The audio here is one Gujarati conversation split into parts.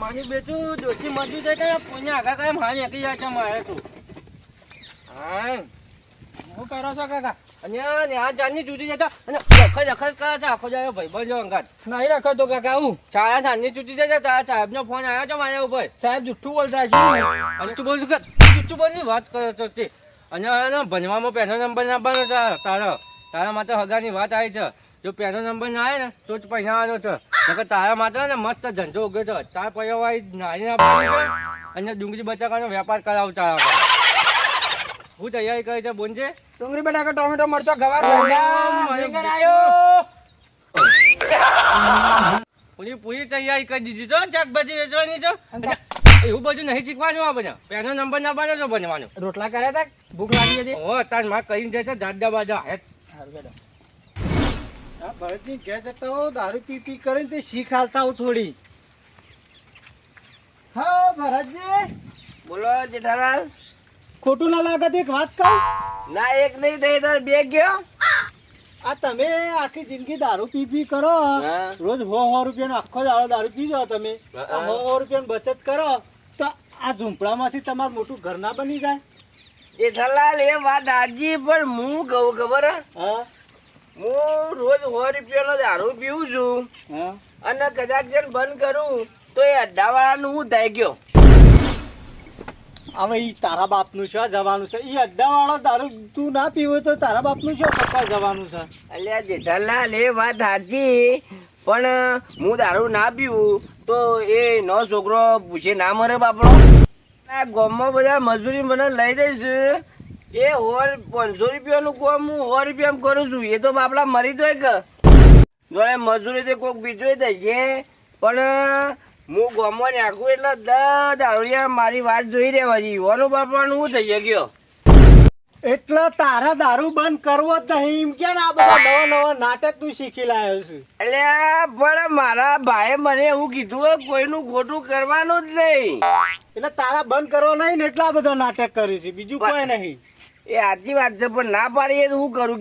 મારી બેટું દોશી મજૂર છે કે પુણ્ય આગા કાંઈ મારી એકી જાય છે મારે તું. હા. હું કરો છો કાકા? અને આ જાનની જુદી જતા અને દખલ દખલ કરે છે આખો જાય ભાઈ. બંધ અંગાત. નહીં રાખો તો કાકા હું? ચાયા જાનની જુદી જતા તારા સાહેબનો ફોન આવ્યો છે મારા ઉપર. સાહેબ જુઠ્ઠું બોલતા છે અને તું બોલ જુઠ્ઠું બોલની વાત કરો છે તે. અને ભણવામાં પહેલો નંબર ના બનો તારો. તારા માટે હગાની વાત આવી છે. જો પહેલો નંબર ના આવે ને તો જ આવ્યો છે. નકર તારા માત્ર ને મસ્ત ધંધો ઉગ્યો છે તાર પૈસાવાળી નારી ના અને ડુંગળી બચાવવાનો વેપાર કરાવ તારા હું તૈયારી કરી છે બોનજે ડુંગળી બટાકા ટોમેટો મરચો ગવાર રીંગણ આયો. પૂરી પૂરી તૈયારી કરી દીધી છો શાકભાજી વેચવાની છો. એવું બધું નહીં શીખવાનું આ બધા. પહેલો નંબર ના બને છો બનવાનો. રોટલા કર્યા હતા ભૂખ લાગી હતી? હો તારમાં કરી દે છે દાદા બાજા. હે ભરતની ઘેર જતા હો દારૂ પી પી કરીને તે શીખ હાલતા હો થોડી. હા ભરતજી? બોલો જેઠાલાલ. ખોટું ના લાગે એક વાત કહું. ના એક નહીં થઈ તાર બે ગયો. આ તમે આખી જિંદગી દારૂ પી પી કરો. રોજ સો હો રૂપિયાનો આખો દાડો દારૂ પીજો તમે. હો સો રૂપિયાની બચત કરો. તો આ ઝૂંપડામાંથી તમારું મોટું ઘર ના બની જાય. જેઠાલાલ એ વાત હાજી પણ હું કહું ખબર? હે? હા રોજ સો રૂપિયાનો દારૂ પીવું છું. અને કદાચ જેને બંધ કરું તો એ અડ્ડાવાળાનું હું થઈ ગયો. હવે ઈ તારા બાપનું છે જવાનું છે. ઈ અડ્ડા વાળો દારૂ તું ના પીવો તો તારા બાપનું છે પપ્પા જવાનું છે? અલ્યા જેઠાલાલ એ વાત સાચી. પણ હું દારૂ ના પીવું તો એ નો છોકરો પૂછે ના મરે બાપડો? આ ગામમાં બધા મજૂરી મને લઈ દઈશ એ હોર પાંચસો રૂપિયાનું કામ હું સો રૂપિયામાં કરું છું. એ તો બાપલા મરી જાય કે? જોડે મજૂરી તો કોઈક બીજો દઈએ પણ હું ગામમાં નાખું એટલે દ દારૂડિયા મારી વાત જોઈ રહેવા જીવવાનું બાપવાનું હું થઈ ગયો એટલે તારા દારૂ બંધ કરવો જ નહીં. એમ કે આ બધા નવા નવા નાટક તું શીખી લાયો છે? એટલે પણ મારા ભાઈએ મને એવું કીધું કોઈનું ખોટું કરવાનું જ નહીં. એટલે તારા બંધ કરવો નહીં ને એટલા બધા નાટક કરી છે. બીજું કોઈ નહીં. એ આજી વાત છે પણ ના પાડીએ તો હું કરું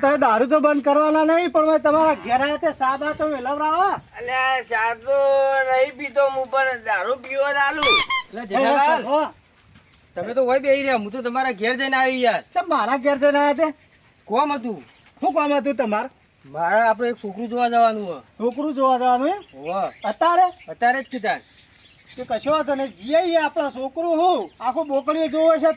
તમે દારૂ તો બંધ કરવાના નહીં પણ તમારા ઘેર આવ્યા તે સાબા તો વેલવરાવો એટલે ચા તો નહીં પીતો હું પણ દારૂ પીવો ચાલુ. તમે તો હોય બેહી રહ્યા હું તો તમારા ઘેર જઈને આવી યાર. ચમ મારા ઘેર જઈને આવ્યા તે? કોમ હતું? શું કોમ હતું તમારે? મારે આપણે એક છોકરું જોવા જવાનું હોય. છોકરું જોવા જવાનું અત્યારે? અત્યારે જ કીધા. કે કશો વાંધો નહીં. જઈએ આપણા છોકરું હું. આખું બોકડીએ જોવે છે.